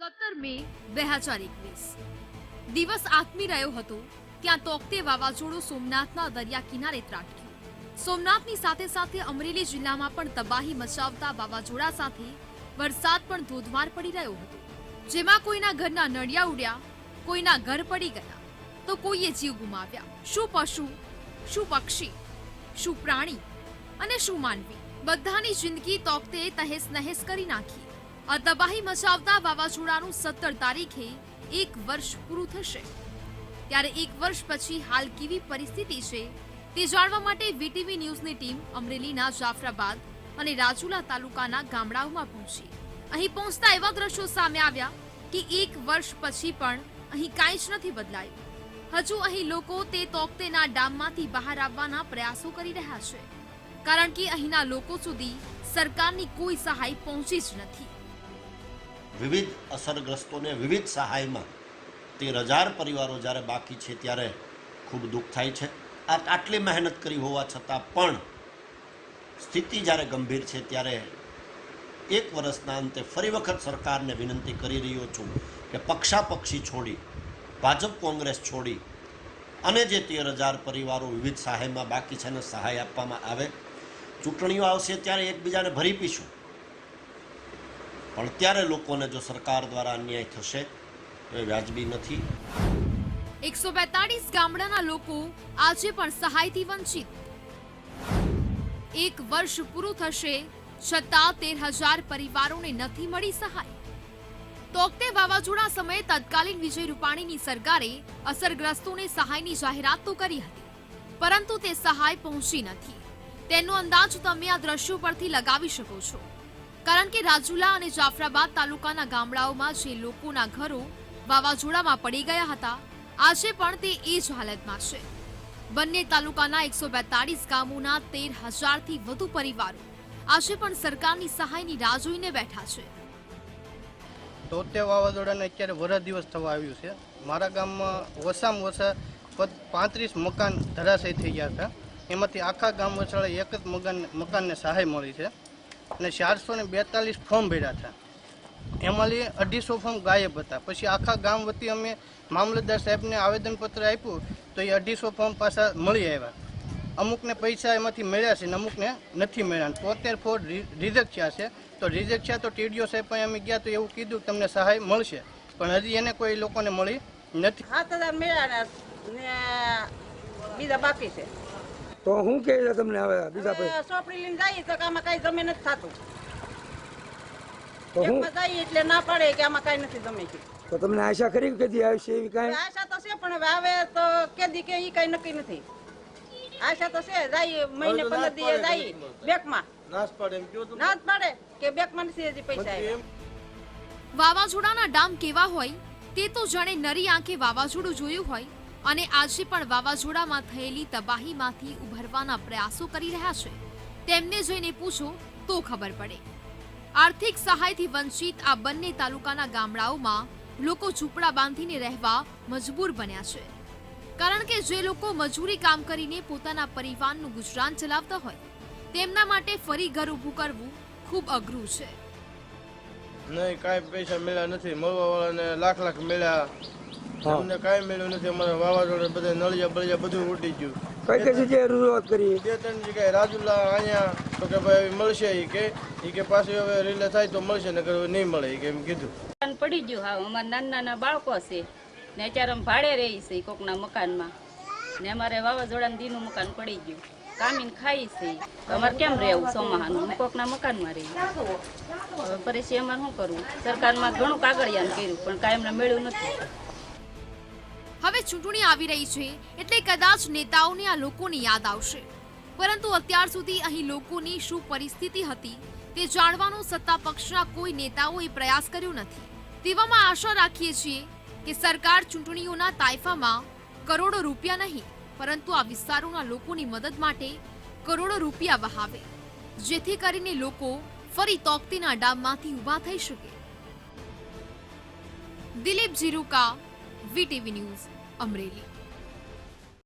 સત્તર મે બે હજાર એકવીસ. દિવસ આથમી રહ્યો હતો, ત્યાં તોકતે વાવાઝોડું સોમનાથના દરિયા કિનારે ત્રાટક્યું. સોમનાથની સાથે સાથે અમરેલી જિલ્લામાં પણ તબાહી મચાવતા વાવાઝોડા સાથે વરસાદ પણ ધોધમાર પડી રહ્યો હતો. જેમાં કોઈના ઘરના નળિયા ઉડ્યા, કોઈના ઘર પડી ગયા, તો કોઈએ જીવ ગુમાવ્યા. શું પશુ, શું પક્ષી, શું પ્રાણી અને શું માનવી? બધાની જિંદગી તોકતે તહેસ નહેસ કરી નાખી. આ તબાહી મચાવતા વાવાઝોડાનું સત્તર તારીખે એક વર્ષ પૂરું થશે. ત્યારે એક વર્ષ પછી હાલ કેવી પરિસ્થિતિ છે તે જાણવા માટે વીટીવી ન્યૂઝની ટીમ અમરેલીના જાફરાબાદ અને રાજુલા તાલુકાના ગામડાઓમાં પહોંચી. અહીં પહોંચતા એવા દ્રશ્યો સામે આવ્યા કે એક વર્ષ પછી પણ અહીં કાંઈ જ નથી બદલાયું. હજુ અહીં લોકો તે તોકતેના ડામમાંથી બહાર આવવાના પ્રયાસો કરી રહ્યા છે. કારણ કે અહીંના લોકો સુધી સરકારની કોઈ સહાય પહોંચી જ નથી. વિવિધ અસરગ્રસ્તોને વિવિધ સહાયમાં તેર હજાર પરિવારો જ્યારે બાકી છે ત્યારે ખૂબ દુઃખ થાય છે. આ આટલી મહેનત કરી હોવા છતાં પણ સ્થિતિ જ્યારે ગંભીર છે ત્યારે એક વર્ષના અંતે ફરી વખત સરકારને વિનંતી કરી રહ્યો છું કે પક્ષાપક્ષી છોડી, ભાજપ કોંગ્રેસ છોડી અને જે તેર હજાર પરિવારો વિવિધ સહાયમાં બાકી છે એને સહાય આપવામાં આવે. ચૂંટણીઓ આવશે ત્યારે એકબીજાને ભરી પીશું. પણ ત્યારે લોકોને જો સરકાર દ્વારા અન્યાય થશે એ વ્યાજબી નથી. એકસો બેતાળીસ ગામડાના લોકો આજે પણ સહાયથી વંચિત. એક વર્ષ પૂરું થશે, છતાં તેર હજાર પરિવારોને નથી મળી સહાય. તોકતે વાવાઝોડા સમયે તત્કાલીન વિજય રૂપાણીની સરકારે અસરગ્રસ્તોને સહાયની જાહેરાત તો કરી હતી. પરંતુ તે સહાય પહોંચી નથી. તેનો અંદાજ તમે આ દ્રશ્યો પરથી લગાવી શકો છો. કારણ કે રાજુલા અને જાફરાબાદ તાલુકાના ગામડાઓમાં જે લોકોના ઘરો વાવાઝોડામાં પડી ગયા હતા, આજે પણ તે એ જ હાલતમાં છે. બંને તાલુકાના એકસો બેતાળીસ ગામોના તેર હજારથી વધુ પરિવારો આજે પણ સરકારની સહાયની રાહ જોઈને બેઠા છે. તોતે વાવાઝોડાને અત્યારે વરસ દિવસ થવા આવ્યું છે. મારા ગામમાં વસામાં વસા પાંત્રીસ મકાન ધરાશય થઈ ગયા હતા. એમાંથી આખા ગામ વસાળે એક જ મકાન, મકાનને સહાય મળી છે. અને ચારસો ને બેતાલીસ ફોર્મ ભર્યા હતા. એમાંથી અઢીસો ફોર્મ ગાયબ હતા. પછી આખા ગામ વતી અમે મામલતદાર સાહેબને આવેદનપત્ર આપ્યું તો એ અઢીસો ફોર્મ પાછા મળી આવ્યા. અમુકને પૈસા એમાંથી મળ્યા છે ને અમુકને નથી મળ્યા. તોતેર ફોર રિજેક્ટ થયા છે. તો રિજેક્ટ થયા તો ટીડીઓ સાહેબ પણ અમે ગયા તો એવું કીધું તમને સહાય મળશે. પણ હજી એને કોઈ લોકોને મળી નથી. સાત હજાર મળ્યા ને બીજા બાકી છે. તો હું કે છે તમને હવે બીજા પછી સોપડી લઈને જઈએ તો આમાં કઈ જમે નથી થતું. તો હું જઈએ એટલે ના પડે કે આમાં કઈ નથી જમે તો તમને આશા ખરી કે દી આવશે એવી કઈ? આશા તો છે પણ હવે આવે તો કેદી કે ઈ કઈ નક્કી નથી. આશા તો છે જઈએ મહિને પંદર દિવસે જઈએ બેકમાં. નાશ પડે એમ કયો ના જ પડે કે બેકમાં નથી હજી પૈસા આવ્યા. વાવાઝોડાના ડામ કેવા હોય તે તો જાણે નરી આંખે વાવાઝોડું જોયું હોય. અને આજે પણ વાવાઝોડામાં થયેલી તબાહીમાંથી ઉભરવાના પ્રયાસો કરી રહ્યા છે. તેમને જોઈને પૂછો, તો ખબર પડે. આર્થિક સહાયથી વંચિત આ બંને તાલુકાના ગામડાઓમાં લોકો ઝૂંપડા બાંધીને રહેવા મજબૂર બન્યા છે. કારણ કે જે લોકો મજૂરી કામ કરીને પોતાના પરિવારનું ગુજરાન ચલાવતા હોય, તેમના માટે ફરી ઘર ઊભું કરવું ખૂબ અઘરું છે. નહીં, કાંઈ પૈસા મળ્યા નથી. મળવા વાળાને લાખ લાખ મળ્યા. અમને કાંઈ મળ્યું નથી અમારા વાવાઝોડા બધા નળિયા બળિયા બધું ઉડી ગયું. કઈ કઈ જગ્યાએ રજૂઆત કરી? બે ત્રણ જગ્યાએ રાજુલા અહીંયા તો કે ભાઈ મળશે એ કે એ કે પાછું હવે રિલે થાય તો મળશે ને નહીં મળે કે એમ કીધું. મકાન પડી ગયું હા અમારા નાના નાના બાળકો છે. ને અત્યારે અમે ભાડે રહી છે કોકના મકાનમાં. ને અમારે વાવાઝોડાનું દીનું મકાન પડી ગયું. કામીને ખાઈ છે. તો અમારે કેમ રહેવું સોમાહાનું અમે કોકના મકાનમાં રહીએ હવે પછી અમારે શું કરવું? સરકારમાં ઘણું કાગળિયાનું કર્યું પણ કાંઈ એમને મળ્યું નથી. હવે ચૂંટણી આવી રહી છે એટલે કદાચ નેતાઓને આ લોકોની યાદ આવશે. પરંતુ અત્યાર સુધી અહીં લોકોની શું પરિસ્થિતિ હતી તે જાણવાનો સત્તા પક્ષના કોઈ નેતાઓએ પ્રયાસ કર્યો નથી. તેવામાં આશા રાખીએ છીએ કે સરકાર ચૂંટણીઓના તાયફામાં કરોડો રૂપિયા નહીં, પરંતુ આ વિસ્તારોના લોકોની મદદ માટે કરોડો રૂપિયા વહાવે, જેથી કરીને લોકો ફરી તોકતીના ડામમાંથી ઊભા થઈ શકે. Dilip Jiruka, VTV news. Amreli